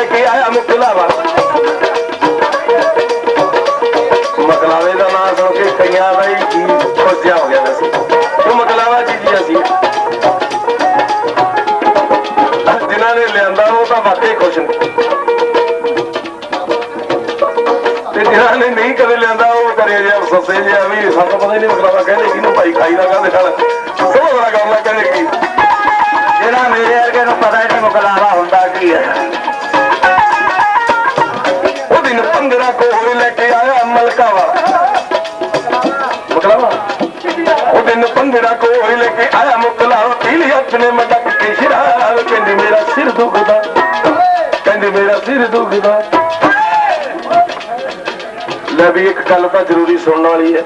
ਲੈ ਕੇ ਆਇਆ ਮੁਕਲਾਵਾ ਮਕਲਾਵੇ ਦਾ ਨਾਮ ਸੁਣ ਕੇ ਕਈਆਂ ਦਾ ਹੀ ਜੀ ਖੋਜਿਆ ਹੋ ਗਿਆ ਵੈਸੇ। ਉਹ ਮਕਲਾਵਾ ਜੀ ਜੀ ਅਸੀਂ। ਜਿਨ੍ਹਾਂ ਨੇ ਲਿਆਂਦਾ, ਉਹ ਤਾਂ ਵਾਕਈ ਖੁਸ਼ ਨੇ। ਤੇ ਜਿਨ੍ਹਾਂ ਨੇ ਨਹੀਂ ਕਦੇ ਲਿਆਂਦਾ, ਉਹ ਕਰੇ ਜਿਹਾ ਸੱਸੇ ਜਿਹਾ ਵੀ ਸਾਨੂੰ ਪਤਾ ਹੀ ਨਹੀਂ ਮਕਲਾਵਾ ਕਹਿੰਦੇ ਕਿਹਨੂੰ ਭਾਈ ਖਾਈ ਦਾ ਕਹਿੰਦੇ ਖਾਲ ਸੋ ਬੜਾ ਕੰਮ ਹੈ ਕਹਿੰਦੇ ਕੀ। ਜਿਹੜਾ ਮੇਰੇ ਵਰਗੇ ਨੂੰ ਪਤਾ ਹੀ ਨਹੀਂ ਮੁਕਲਾਵਾ ਹੁੰਦਾ। ਮਲਕਾ ਵਾ ਮਲਕਾਵਾ। ਮਕਲਾਵਾ। ਉਹ ਦਿਨ 15 ਕੋਹਰੇ ਲੈ ਕੇ ਆਇਆ ਮੁਕਲਾਵਾ ਪੀਲੀ ਹੱਥ ਨੇ ਮਟਕ ਕੇ ਸ਼ਰਾਬ ਕਹਿੰਦੀ, ਮੇਰਾ ਸਿਰ ਦੁਖਦਾ। ਕਹਿੰਦੀ, ਮੇਰਾ ਸਿਰ ਦੁਖਦਾ। ਲੈ ਵੀ ਇੱਕ ਗੱਲ ਤਾਂ ਜ਼ਰੂਰੀ ਸੁਣਨ ਵਾਲੀ ਹੈ।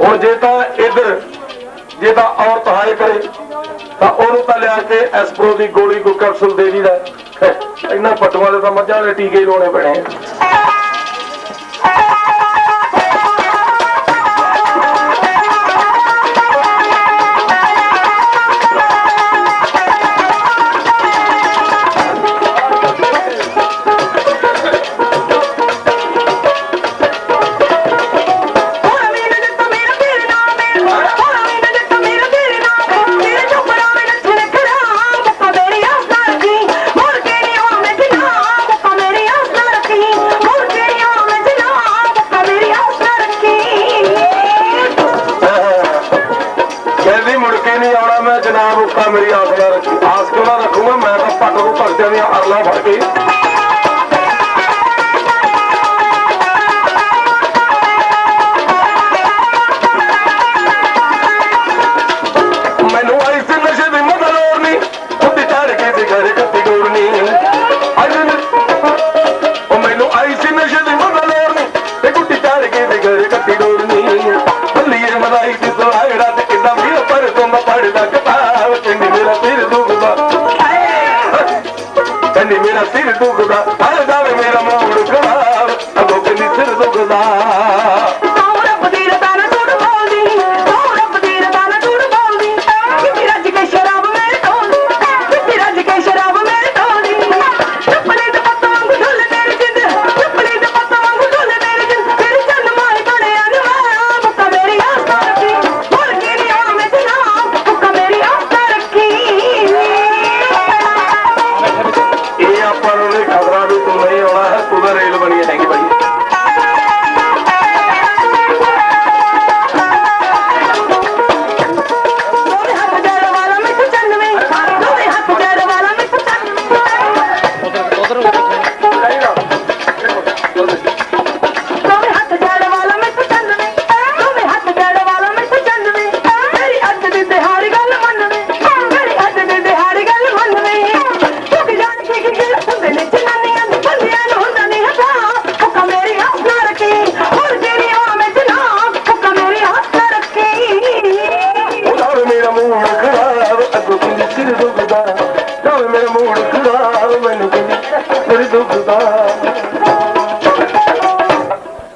ਹੁਣ ਜੇ ਤਾਂ ਇਧਰ, ਜੇ ਤਾਂ ਔਰਤ ਹਾਏ ਕਰੇ, ਤਾਂ ਉਹਨੂੰ ਤਾਂ ਲਿਆ ਕੇ ਐਸਪਰੋ ਦੀ ਗੋਲੀ ਕੋ ਕੈਪਸੂਲ ਦੇ। ਦੀਦਾ ਇੰਨਾ ਪਟਵਾ ਦੇ ਤਾਂ ਮੱਝਾਂ ਵਾਲੇ ਟੀਕੇ ਹੀ ਲਾਉਣੇ ਪੈਣੇ ਆ। ਜਨਾਬ, ਉੱਕਾ ਮੇਰੀ ਆਸ ਨਾ ਰੱਖੀ। ਆਸ ਕਿਉਂ ਨਾ ਰੱਖੂਗਾ? ਮੈਂ ਤਾਂ ਭੱਟ ਨੂੰ ਭਗਤਿਆਂ ਦੀਆਂ ਅਰਲਾਂ ਫੜ ਕੇ। சக்தி ரெண்டும் இருக்குதா